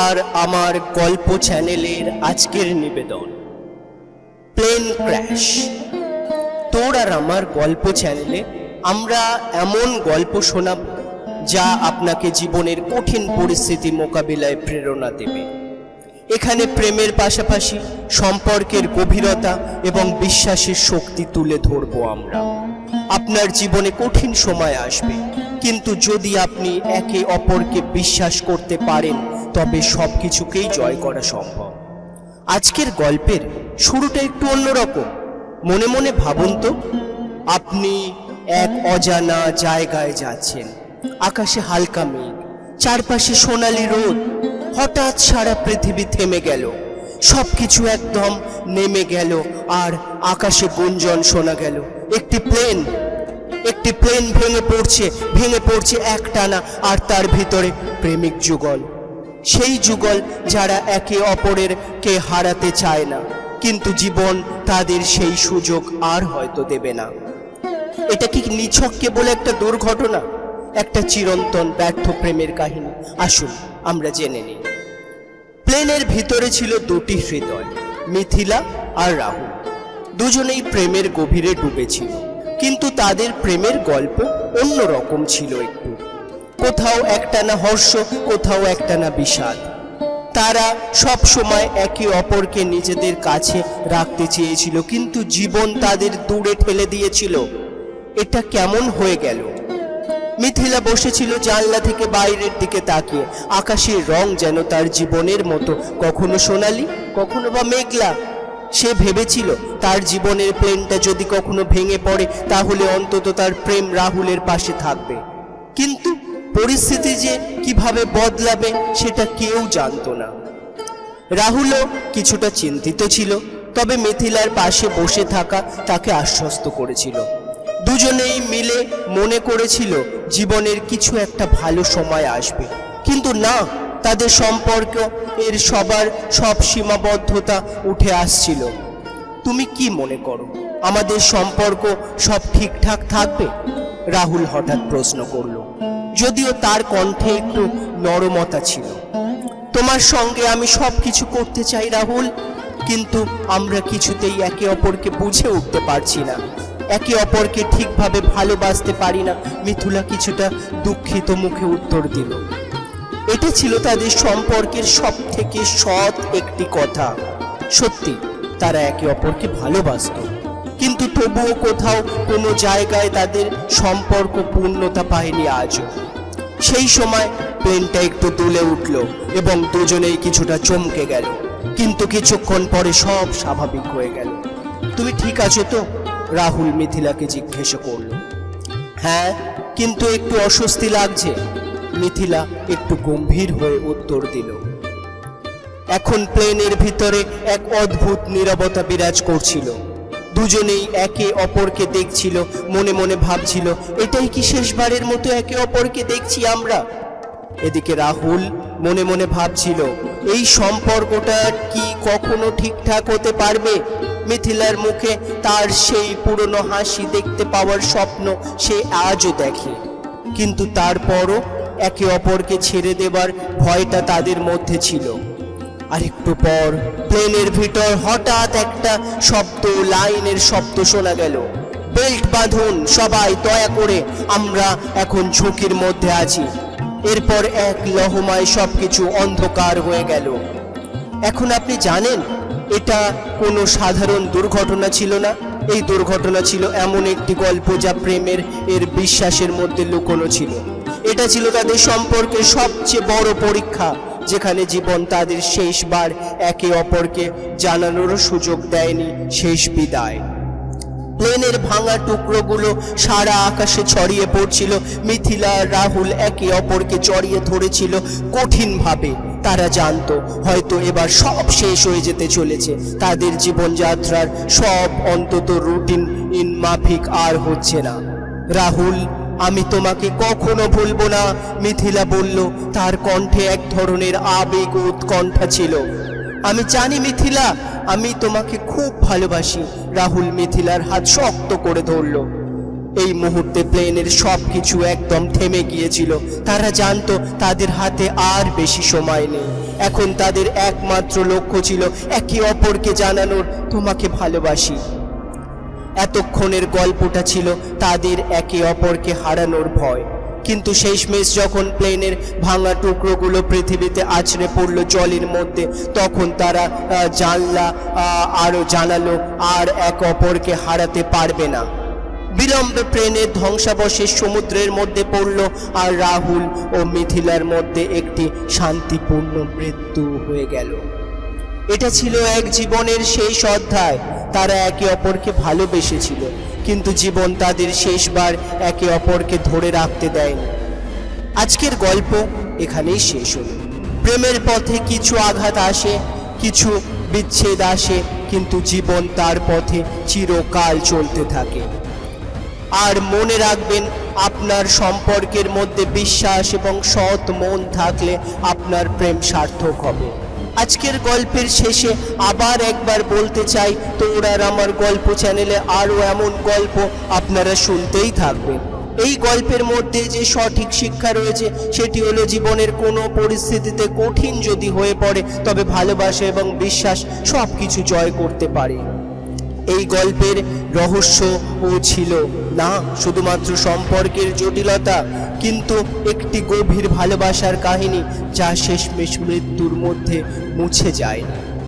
আর আমার গল্প চ্যানেলের আজকের নিবেদন। Plane crash. তোর আর আমার গল্প চ্যানেলে আমরা এমন গল্প শোনাব যা আপনাকে জীবনের কঠিন পরিস্থিতি মোকাবিলায় প্রেরণা দেবে। এখানে প্রেমের পাশাপাশি সম্পর্কের গভীরতা এবং বিশ্বাসের শক্তি তুলে ধরবো আমরা। আপনার জীবনে কঠিন সময় আসবে, কিন্তু যদি আপনি একে অপরকে বিশ্বাস করতে পারেন তবে সব কিছুকেই জয় করা সম্ভব। আজকের গল্পের শুরুটা একটু অন্যরকম। মনে মনে ভাবুন তো, আপনি এক অজানা জায়গায় যাচ্ছেন। আকাশে হালকা মেঘ, চারপাশে সোনালি রোদ, হঠাৎ সারা পৃথিবী থেমে গেল। সবকিছু একদম নেমে গেল আর আকাশে গুঞ্জন শোনা গেল। একটি প্লেন একটি প্লেন ভেঙে পড়ছে ভেঙে পড়ছে একটানা আর তার ভিতরে প্রেমিক যুগল। সেই যুগল যারা একে অপরের কে হারাতে চায় না। কিন্তু জীবন তাদের সেই সুযোগ আর হয়তো দেবে না। এটা কি নিছককে বলে একটা দুর্ঘটনা? একটা চিরন্তন ব্যর্থ প্রেমের কাহিনী। আসুন, আমরা জেনে নিই। প্লেনের ভিতরে ছিল দুটি হৃদয়, মিথিলা আর রাহুল দুজনেই প্রেমের গভীরে ডুবেছিল। কিন্তু তাদের প্রেমের গল্প অন্যরকম ছিল একটু। কোথাও একটানা হর্ষ, কোথাও একটানা বিষাদ। তারা সব সময় একে অপরকে নিজেদের কাছে রাখতে চেয়েছিল, কিন্তু জীবন তাদের দূরে ঠেলে দিয়েছিল। এটা কেমন হয়ে গেল? মিথিলা বসেছিল জানলা থেকে বাইরের দিকে তাকিয়ে। আকাশের রং যেন তার জীবনের মতো, কখনো সোনালি, কখনো বা মেঘলা। সে ভেবেছিল, তার জীবনের প্লেনটা যদি কখনো ভেঙে পড়ে, তাহলে অন্তত তার প্রেম রাহুলের পাশে থাকবে। কিন্তু পরিস্থিতি যে কীভাবে বদলাবে সেটা কেউ জানতো না। রাহুলও কিছুটা চিন্তিত ছিল, তবে মিথিলার পাশে বসে থাকা তাকে আশ্বস্ত করেছিল। দুজনেই মিলে মনে করেছিল জীবনের কিছু একটা ভালো সময় আসবে। কিন্তু না, তাদের সম্পর্ক এর সবার সব সীমাবদ্ধতা উঠে আসছিল। তুমি কি মনে করো, আমাদের সম্পর্ক সব ঠিকঠাক থাকবে? রাহুল হঠাৎ প্রশ্ন করল। যদিও তার কণ্ঠে একটু নরমতা ছিল। তোমার সঙ্গে আমি সব কিছু করতে চাই, রাহুল, কিন্তু আমরা কিছুতেই একে অপরকে বুঝে উঠতে পারছি না। একে অপরকে ঠিকভাবে ভালোবাসতে পারি না। মিথুলা কিছুটা দুঃখিত মুখে উত্তর দিল। এটা ছিল তাদের সম্পর্কের সব থেকে সৎ একটি কথা। সত্যি, তারা একে অপরকে ভালোবাসত। কিন্তু তবুও কোথাও কোনো জায়গায় তাদের সম্পর্ক পূর্ণতা পায়নি আজও সেই সময় প্লেনটা একটু দুলে উঠল এবং দুজনেই কিছুটা চমকে গেল। কিন্তু কিছুক্ষণ পরে সব স্বাভাবিক হয়ে গেল। তুমি ঠিক আছো তো? রাহুল মিথিলাকে জিজ্ঞেস করল। হ্যাঁ কিন্তু একটু অস্বস্তি লাগছে। মিথিলা একটু গম্ভীর হয়ে উত্তর দিল। এখন প্লেনের ভিতরে এক অদ্ভুত নীরবতা বিরাজ করছিল। দুজনেই একে অপরকে দেখছিল, মনে মনে ভাবছিল, এটাই কি শেষবারের মতো একে অপরকে দেখছি আমরা? এদিকে রাহুল মনে মনে ভাবছিল, এই সম্পর্কটা কি কখনো ঠিকঠাক হতে পারবে? মিথিলার মুখে তার সেই পুরনো হাসি দেখতে পাওয়ার স্বপ্ন সে আজও দেখে। কিন্তু তারপরও একে অপরকে ছেড়ে দেবার ভয়টা তাদের মধ্যে ছিল। আর একটু পর প্লেনের ভিতর হঠাৎ একটা শব্দ, লাইনের শব্দ শোনা গেল। বেল্ট বাঁধুন সবাই, দয়া করে, আমরা এখন ঝুঁকির মধ্যে আছি। এরপর এক লহমায় সবকিছু অন্ধকার হয়ে গেল। এখন আপনি জানেন, এটা কোনো সাধারণ দুর্ঘটনা ছিল না? এই দুর্ঘটনা ছিল এমন একটি গল্প যা প্রেমের, এর বিশ্বাসের মধ্যে লুকোনো ছিল। এটা ছিল তাদের সম্পর্কের সবচেয়ে বড় পরীক্ষা। যেখানে জীবন তাদের শেষবার একে অপরকে জানানোরও সুযোগ দেয়নি শেষ বিদায়। প্লেনের ভাঙা টুকরোগুলো সারা আকাশে ছড়িয়ে পড়ছিল। মিথিলা রাহুল একে অপরকে জড়িয়ে ধরেছিল কঠিনভাবে। তারা জানতো, হয়তো এবার সব শেষ হয়ে যেতে চলেছে। তাদের জীবনযাত্রার সব অন্তত রুটিন ইন মাফিক আর হচ্ছে না। রাহুল আমি তোমাকে কখনো ভুলবো না, মিথিলা বলল। তার কণ্ঠে এক ধরনের আবেগ উৎকণ্ঠা ছিল। আমি জানি, মিথিলা, আমি তোমাকে খুব ভালোবাসি। রাহুল মিথিলার হাত শক্ত করে ধরল। এই মুহূর্তে প্লেনের সব কিছু একদম থেমে গিয়েছিল। তারা জানতো তাদের হাতে আর বেশি সময় নেই। এখন তাদের একমাত্র লক্ষ্য ছিল একে অপরকে জানানোর। তোমাকে ভালোবাসি। এতক্ষণের গল্পটা ছিল তাদের একে অপরকে হারানোর ভয়। কিন্তু শেষমেশ যখন প্লেনের ভাঙা টুকরোগুলো পৃথিবীতে আছড়ে পড়ল জলের মধ্যে তখন তারা জানলা আহ, আরও জানালো আর এক অপরকে হারাতে পারবে না। বিলম্বে প্লেনের ধ্বংসাবশেষ সমুদ্রের মধ্যে পড়ল আর রাহুল ও মিথিলার মধ্যে একটি শান্তিপূর্ণ মৃত্যু হয়ে গেল। এটা ছিল এক জীবনের শেষ অধ্যায়। তারা একে অপরকে ভালোবেসেছিল, কিন্তু জীবন তাদের শেষবার একে অপরকে ধরে রাখতে দেয়নি। আজকের গল্প এখানেই শেষ হলো। প্রেমের পথে কিছু আঘাত আসে, কিছু বিচ্ছেদ আসে, কিন্তু জীবন তার পথে চিরকাল চলতে থাকে। আর মনে রাখবেন, আপনার সম্পর্কের মধ্যে বিশ্বাস এবং সৎ মন থাকলে আপনার প্রেম সার্থক হবে। আজকের গল্পের শেষে আবার একবার বলতে চাই তোমরা আমার গল্প চ্যানেলে আরও এমন গল্প আপনারা শুনতেই থাকবেন। এই গল্পের মধ্যে যে সঠিক শিক্ষা রয়েছে, সেটি হলো জীবনের কোনো পরিস্থিতিতে কঠিন যদি হয়ে পড়ে, তবে ভালোবাসা এবং বিশ্বাস সব কিছু জয় করতে পারে। এই গল্পের রহস্য ও ছিল। না, শুধুমাত্র সম্পর্কের জটিলতা, কিন্তু একটি গভীর ভালোবাসার কাহিনী যা শেষমেশ মৃত্যুর মধ্যে মুছে যায়।